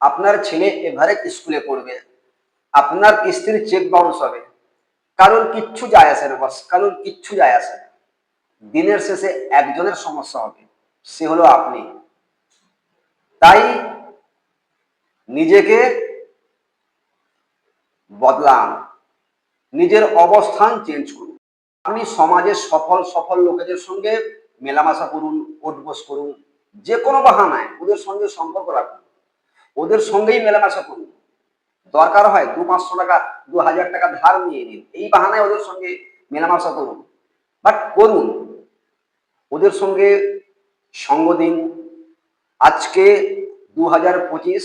আপনার ছেলে এভারেজ স্কুলে পড়বে। আপনার কিস্তির চেক বাউন্স হবে। কারোর কিচ্ছু যায় আসে না বস কারোর কিচ্ছু যায় আসে না। দিনের শেষে একজনের সমস্যা হবে, সে হলো আপনি। তাই নিজেকে বদলান। নিজের অবস্থান চেঞ্জ করুন। আপনি সমাজে সফল সফল লোকেদের সঙ্গে মেলামেশা করুন ওঠবোস করুন। যে কোনো বাহানায় ওদের সঙ্গে সম্পর্ক রাখুন। ওদের সঙ্গেই মেলামেশা করুন। দরকার হয় দু পাঁচশো টাকা, দু হাজার টাকা ধার নিয়ে নিন। এই বাহানায় ওদের সঙ্গে মেলামেশা করুন। বাট করুন। ওদের সঙ্গে সঙ্গ দিন। আজকে দু হাজার পঁচিশ,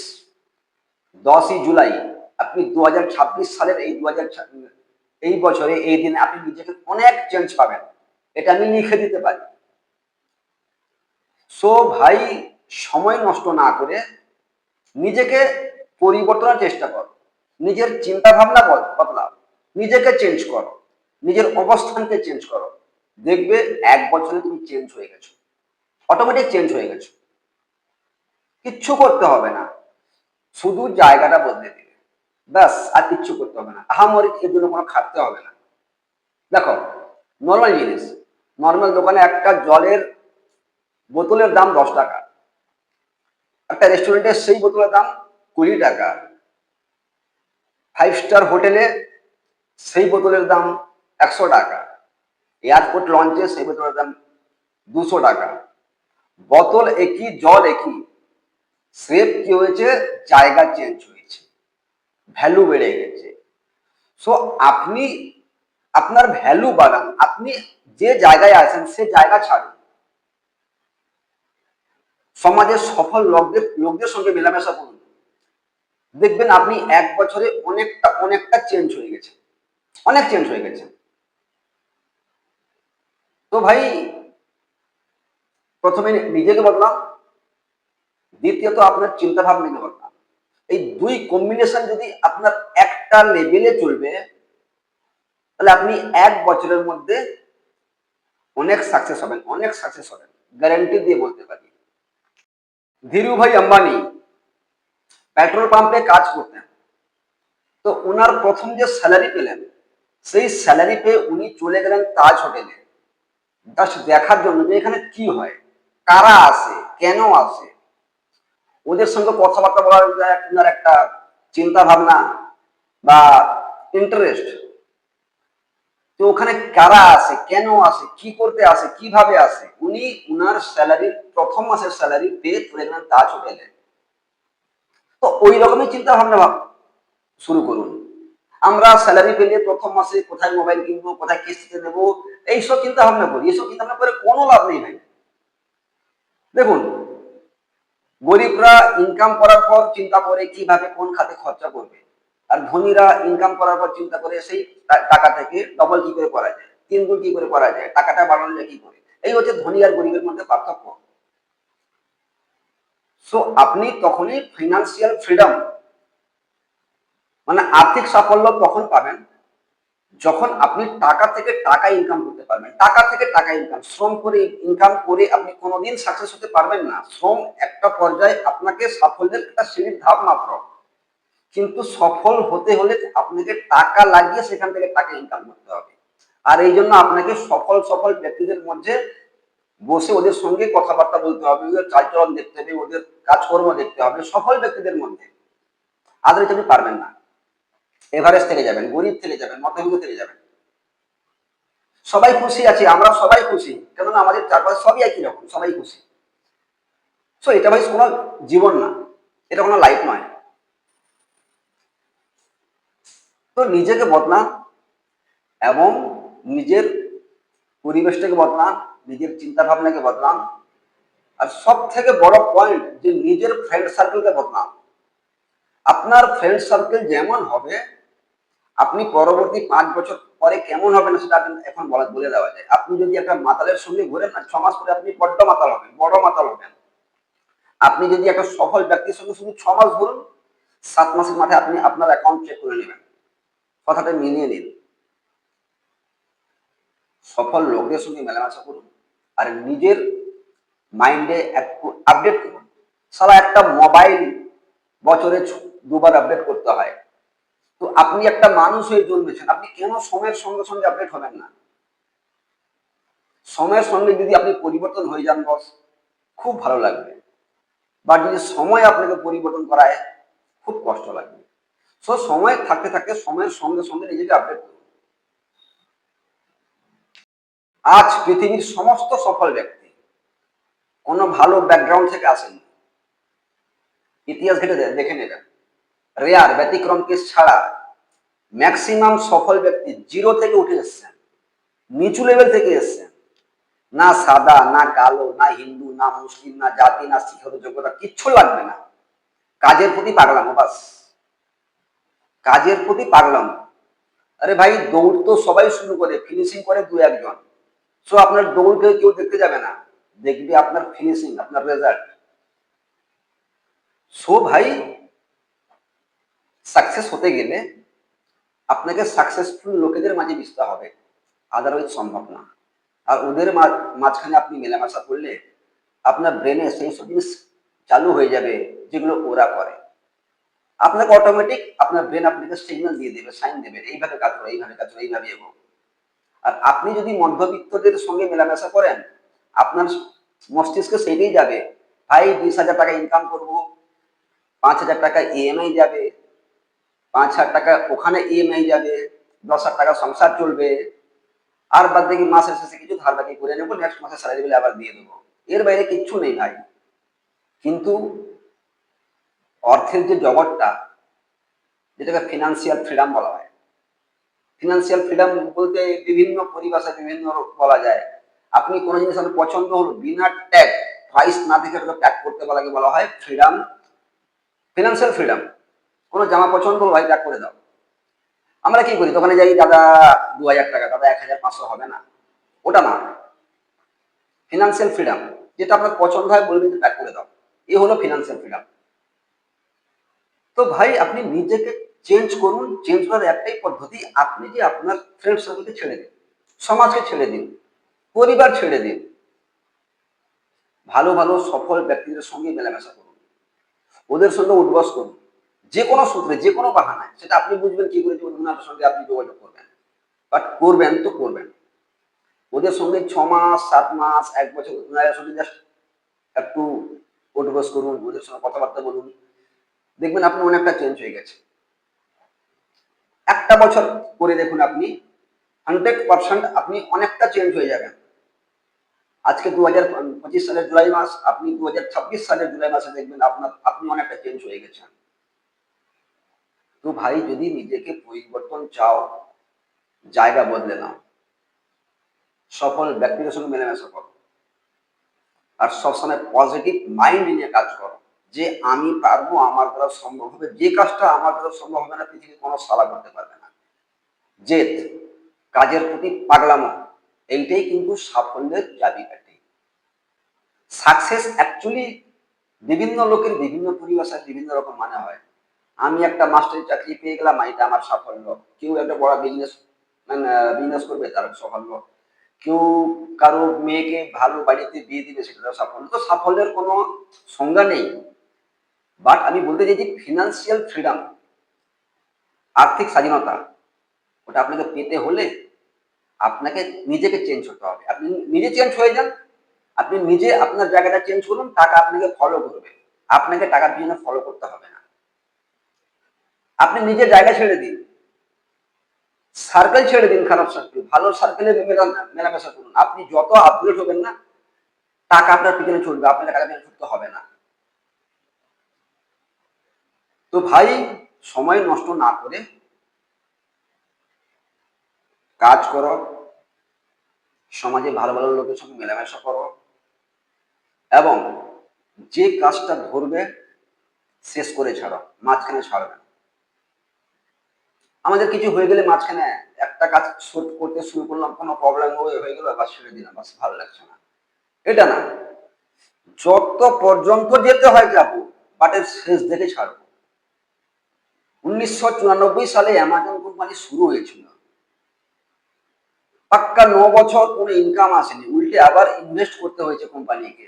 দশই জুলাই, আপনি দু হাজার ছাব্বিশ সালের এই দু হাজার এই বছরে, এই দিনে আপনি নিজেকে অনেক চেঞ্জ পাবেন। এটা আমি লিখে দিতে পারি। সো ভাই, সময় নষ্ট না করে নিজেকে পরিবর্তনের চেষ্টা করো। নিজের চিন্তা ভাবনা বদলাও নিজেকে চেঞ্জ করো। নিজের অবস্থানকে চেঞ্জ করো। দেখবে এক বছরে তুমি চেঞ্জ হয়ে গেছো। অটোমেটিক চেঞ্জ হয়ে গেছো। কিচ্ছু করতে হবে না। শুধু জায়গাটা বদলে দিবে। ব্যাস, আর কিচ্ছু করতে হবে না। আহামরি এর জন্য কোনো খাটতে হবে না। দেখো নর্মাল জিনিস। নর্মাল দোকানে একটা জলের বোতলের দাম দশ টাকা। একটা রেস্টুরেন্টের সেই বোতলের দাম কুড়ি টাকা। ফাইভ স্টার হোটেলে সেই বোতলের দাম একশো টাকা। এয়ারপোর্ট লঞ্চে সেই বোতলের দাম দুশো টাকা। বোতল একই, জল একই। স্রেফ কি হয়েছে? জায়গা চেঞ্জ হয়েছে। ভ্যালু বেড়ে গেছে। সো আপনি, আপনার ভ্যালু বাড়ান। আপনি যে জায়গায় আছেন, সে জায়গা ছাড়ুন। সমাজের সফল লোকদের লোকদের সঙ্গে মেলামেশা করুন। দেখবেন আপনি এক বছরে অনেকটা অনেকটা চেঞ্জ হয়ে গেছে। অনেক চেঞ্জ হয়ে গেছে। তো ভাই, প্রথমে নিজেকে বদলাম দ্বিতীয়ত আপনার চিন্তা ভাবনাকে বদলাম এই দুই কম্বিনেশন যদি আপনার একটা লেভেলে চলবে, তাহলে আপনি এক বছরের মধ্যে অনেক সাকসেস হবেন, অনেক সাকসেস হবেন। গ্যারান্টি দিয়ে বলতে পারি। ধীরুভাই আম্বানি পেট্রোল পাম্পে কাজ করতেন। তো ওনার প্রথম যে স্যালারি পেলেন, সেই স্যালারি পেয়ে উনি চলে গেলেন তাজ হোটেলে। জাস্ট দেখার জন্য যে এখানে কি হয়, কারা আসে, কেন আসে, ওদের সঙ্গে কথাবার্তা বলার একটা চিন্তা ভাবনা বা ইন্টারেস্ট তো ওখানে কারা আসে কেন আসে কি করতে আসে কীভাবে আসে উনি উনার স্যালারি প্রথম মাসের স্যালারি পেয়ে চলে গেলেন তাজ হোটেলে তো ওই রকমই চিন্তা ভাবনা ভাব শুরু করুন। আমরা স্যালারি পেলে প্রথম মাসে কোথায় মোবাইল কিনবো, কোথায় কিস্তিতে দেবো এইসব চিন্তা ভাবনা করি। এইসব চিন্তা ভাবনা করে কোনো লাভ নেই ভাই। দেখুন, গরিবরা ইনকাম করার পর চিন্তা করে কীভাবে কোন খাতে খরচা করবে। আর ধনীরা ইনকাম করার পর চিন্তা করে সেই টাকা থেকে ডবল কি করে করা যায়? তিন গুণ কি করে করা যায়? টাকাটা বাড়ানো যায় কি করে? এই হচ্ছে ধনী আর গরিবের মধ্যে পার্থক্য। সো আপনি তখনই ফিনান্সিয়াল ফ্রিডম মানে আর্থিক সাফল্য তখন পাবেন যখন আপনি টাকা থেকে টাকা ইনকাম করতে পারবেন। টাকা থেকে টাকা ইনকাম শ্রম করে ইনকাম করে আপনি কোনোদিন সাকসেস হতে পারবেন না। শ্রম একটা পর্যায়ে আপনাকে সাফল্যের একটা সিঁড়ির ধাপ মাত্র কিন্তু সফল হতে হলে আপনাকে টাকা লাগিয়ে সেখান থেকে টাকা ইনকাম করতে হবে। আর এই জন্য আপনাকে সফল সফল ব্যক্তিদের মধ্যে বসে ওদের সঙ্গে কথাবার্তা বলতে হবে, ওদের চালচলন দেখতে হবে, ওদের কাজকর্ম দেখতে হবে, সফল ব্যক্তিদের মধ্যে। আদারওয়াইজ আপনি পারবেন না। এভারেস্ট থেকে যাবেন, গরিব থেকে যাবেন, মধ্যবিত্ত থেকে যাবেন। সবাই খুশি আছে আমরা সবাই খুশি, কেননা আমাদের চারপাশে সবই একই রকম, সবাই খুশি। সো এটা ভাই কোনো জীবন না, এটা কোনো লাইফ নয়। তো নিজেকে বদলান এবং নিজের পরিবেশটাকে বদলান নিজের চিন্তা ভাবনাকে বদলান আর সব থেকে বড় পয়েন্ট যে নিজের ফ্রেন্ড সার্কেলকে বদলান আপনার ফ্রেন্ড সার্কেল যেমন হবে, আপনি পরবর্তী পাঁচ বছর পরে কেমন হবেন সেটা এখন বলা, বলে দেওয়া যায়। আপনি যদি একটা মাতালের সঙ্গে ঘুরেন না ছ মাস পরে আপনি বড্ড মাতাল হবেন, বড় মাতাল হবেন। আপনি যদি একটা সফল ব্যক্তির সঙ্গে শুধু ছ মাস ঘুরুন, সাত মাসের মাথায় আপনি আপনার অ্যাকাউন্ট চেক করে নেবেন। কথাটা মিলিয়ে নিন। সফল লোকদের সঙ্গে মেলামেশা করুন আর নিজের মাইন্ডে একটু আপডেট করুন। সারা একটা মোবাইল বছরে দুবার আপডেট করতে হয়। তো আপনি একটা মানুষ হয়ে জন্মেছেন, আপনি কেন সময়ের সঙ্গে সঙ্গে আপডেট হবেন না? সময়ের সঙ্গে যদি আপনি পরিবর্তন হয়ে যান বস, খুব ভালো লাগবে। বা যদি সময় আপনাকে পরিবর্তন করায়, খুব কষ্ট লাগবে। সো সময় থাকতে থাকতে সময়ের সঙ্গে সঙ্গে নিজেকে আপডেট করুন আজ পৃথিবীর সমস্ত সফল ব্যক্তি কোনো ভালো ব্যাকগ্রাউন্ড থেকে আসেনি। ইতিহাস ঘেটে দেখে নেবেন রেয়ার ব্যতিক্রম কেস ছাড়া ম্যাক্সিমাম সফল ব্যক্তি জিরো থেকে উঠে এসছেন। নিচু লেভেল থেকে এসছেন। না সাদা, না কালো, না হিন্দু, না মুসলিম, না জাতি, না শিক্ষাগত যোগ্যতা, কিচ্ছু লাগবে না। কাজের প্রতি পাগলাম বাস। কাজের প্রতি পাগলাম। আরে ভাই, দৌড় তো সবাই শুরু করে ফিনিশিং করে দু একজন। সো আপনার দৌড়কে কেউ দেখতে যাবে না। দেখবে আপনার ফিনিশিং আপনার রেজাল্ট সো ভাই সাকসেস হতে গেলে আপনাকে সাকসেসফুল লোকেদের মাঝে মিশতে হবে। আদারওয়াইজ সম্ভব না। আর ওদের মাঝখানে আপনি মেলামেশা করলে আপনার ব্রেনে সেই সব জিনিস চালু হয়ে যাবে যেগুলো ওরা করে। আপনাকে অটোমেটিক আপনার ব্রেন আপনাকে সিগন্যাল দিয়ে দেবে সাইন দেবে, এইভাবে কাজ করো, এইভাবে কাজ করো, এইভাবে এগো আর আপনি যদি মধ্যবিত্তদের সঙ্গে মেলামেশা করেন, আপনার মস্তিষ্কে সেইটাই যাবে, ভাই বিশ হাজার টাকা ইনকাম করব, পাঁচ হাজার টাকা ইএমআই যাবে, পাঁচ হাজার টাকা ওখানে ইএমআই যাবে, দশ হাজার টাকা সংসার চলবে, আর বাদ দেখি মাসের শেষে কিছু ধার বাকি করে নেব নেক্সট মাসে স্যালারি বিলে আবার দিয়ে দেবো। এর বাইরে কিচ্ছু নেই ভাই। কিন্তু অর্থের যে জগৎটা, যেটাকে ফিনান্সিয়াল ফ্রিডম বলা হয়। ফিনান্সিয়াল ফ্রিডম বলতে বিভিন্ন পরিভাষায় বিভিন্ন বলা যায়। আপনি কোনো জিনিস আপনার পছন্দ হলো, বিনা ট্যাগ প্রাইস না দেখে ওটাকে ট্যাগ করতে বলাকে বলা হয়? ফ্রিডম ফিনান্সিয়াল ফ্রিডম কোনো জামা পছন্দ হলো ভাই ট্যাগ করে দাও। আমরা কি করি? দোকানে যাই, দাদা দু হাজার টাকা, দাদা এক হাজার পাঁচশো হবে না। ওটা না। ফিনান্সিয়াল ফ্রিডম যেটা আপনার পছন্দ হয় বলবেন ট্যাগ করে দাও। এ হলো ফিনান্সিয়াল ফ্রিডম তো ভাই, আপনি নিজেকে চেঞ্জ করুন চেঞ্জ করার একটাই পদ্ধতি, আপনি যে আপনার ফ্রেন্ড সার্কেলকে ছেড়ে দিন, সমাজকে ছেড়ে দিন, পরিবার ছেড়ে দিন, ভালো ভালো, সফল ব্যক্তিদের সঙ্গে মেলামেশা করুন, ওদের সঙ্গে উদ্বাস করুন যে কোনো সূত্রে যে কোনো বাহানায়, সেটা আপনি বুঝবেন কি করে ওনার সঙ্গে আপনি যোগাযোগ করবেন বাট করবেন তো করবেন। ওদের সঙ্গে ছ মাস, সাত মাস, এক বছর ওনাদের সঙ্গে জাস্ট একটু উঠবাস করুন, ওদের সঙ্গে কথাবার্তা বলুন দেখবেন আপনি অনেকটা চেঞ্জ হয়ে গেছে। একটা বছর করে দেখুন আপনি হান্ড্রেড পার্সেন্ট আপনি অনেকটা চেঞ্জ হয়ে যাবেন। আজকে দু হাজার পঁচিশ সালের জুলাই মাস, আপনি দু হাজার ছাব্বিশ সালের জুলাই মাসে দেখবেন আপনার, আপনি অনেকটা চেঞ্জ হয়ে গেছেন। তো ভাই, যদি নিজেকে পরিবর্তন চাও, জায়গা বদলে নাও। সফল ব্যক্তিদের সঙ্গে মেলামেশা করো। আর সবসময় পজিটিভ মাইন্ড নিয়ে কাজ করো। যে আমি পারব আমার দ্বারা সম্ভব হবে। যে কাজটা আমার দ্বারা সম্ভব হবে না পৃথিবীর কোনো সালা করতে পারবে না। জেদ, কাজের প্রতি পাগলামো, এইটাই কিন্তু সাফল্যের চাবিকাঠি। সাকসেস অ্যাকচুয়ালি বিভিন্ন লোকের বিভিন্ন পরিভাষায় বিভিন্ন রকম মানে হয়। আমি একটা মাস্টারি চাকরি পেয়ে গেলাম এটা আমার সাফল্য। কেউ একটা বড় বিজনেস মানে বিজনেস করবে, তার সাফল্য। কেউ কারও মেয়েকে ভালো বাড়িতে বিয়ে দিবে, সেটা সাফল্য। তো সাফল্যের কোনো সংজ্ঞা নেই। বাট আমি বলতে চাইছি ফিনান্সিয়াল ফ্রিডম আর্থিক স্বাধীনতা, ওটা আপনাকে পেতে হলে আপনাকে নিজেকে চেঞ্জ হতে হবে। আপনি নিজে চেঞ্জ হয়ে যান, আপনি নিজে আপনার জায়গাটা চেঞ্জ করুন, টাকা আপনাকে ফলো করবে। আপনাকে টাকার পিছনে ফলো করতে হবে না। আপনি নিজের জায়গা ছেড়ে দিন। সার্কেল ছেড়ে দিন খারাপ সার্কেল ভালো সার্কেলে মেলামেশা করুন। আপনি যত আপগ্রেড হবেন না, টাকা আপনার পিছনে চলবে আপনার টাকা পিছনে ছুটতে হবে না। তো ভাই, সময় নষ্ট না করে কাজ করো, সমাজে ভালো ভালো লোকের সঙ্গে মেলামেশা করো এবং যে কাজটা ধরবে, শেষ করে ছাড়ো, মাঝখানে ছাড়বে না। আমাদের কিছু হয়ে গেলে মাঝখানে একটা কাজ শুট করতে শুরু করলাম, কোনো প্রবলেম হয়ে গেল আবার ছেড়ে দিলাম বাস ভালো লাগছে না। এটা না, যত পর্যন্ত যেতে হয় যাব বাটের শেষ দেখে ছাড়বো। উনিশশো চুরানব্বই সালে অ্যামাজন কোম্পানি শুরু হয়েছিল। পাক্কা ন বছর কোনো ইনকাম আসেনি। উল্টে আবার ইনভেস্ট করতে হয়েছে কোম্পানিকে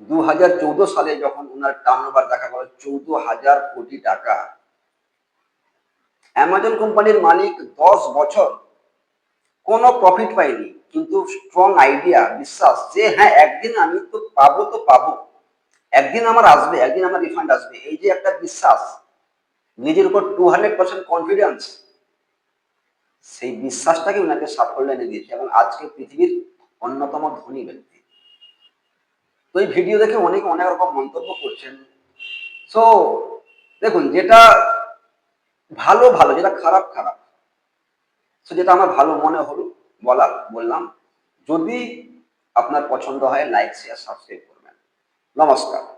দু হাজার চৌদ্দ সালে যখন ওনার টার্ন ওভার দেখা গেল চৌদ্দ হাজার কোটি টাকা। অ্যামাজন কোম্পানির মালিক দশ বছর কোনো প্রফিট পাইনি কিন্তু স্ট্রং আইডিয়া বিশ্বাস যে হ্যাঁ একদিন আমি তো পাবো তো পাবো। একদিন আমার আসবে, একদিন আমার রিফান্ড আসবে। এই যে একটা বিশ্বাস, নিজের উপর টু হান্ড্রেড পার্সেন্ট কনফিডেন্স সেই বিশ্বাসটাকে ওনাকে সাফল্য এনে দিয়েছে এবং আজকে পৃথিবীর অন্যতম ধনী ব্যক্তি। তো এই ভিডিও দেখে অনেকে, অনেক রকম মন্তব্য করছেন। সো দেখুন, যেটা ভালো ভালো, যেটা খারাপ খারাপ। সো যেটা আমার ভালো মনে হলো বলা বললাম, যদি আপনার পছন্দ হয় লাইক শেয়ার সাবস্ক্রাইব নমস্কার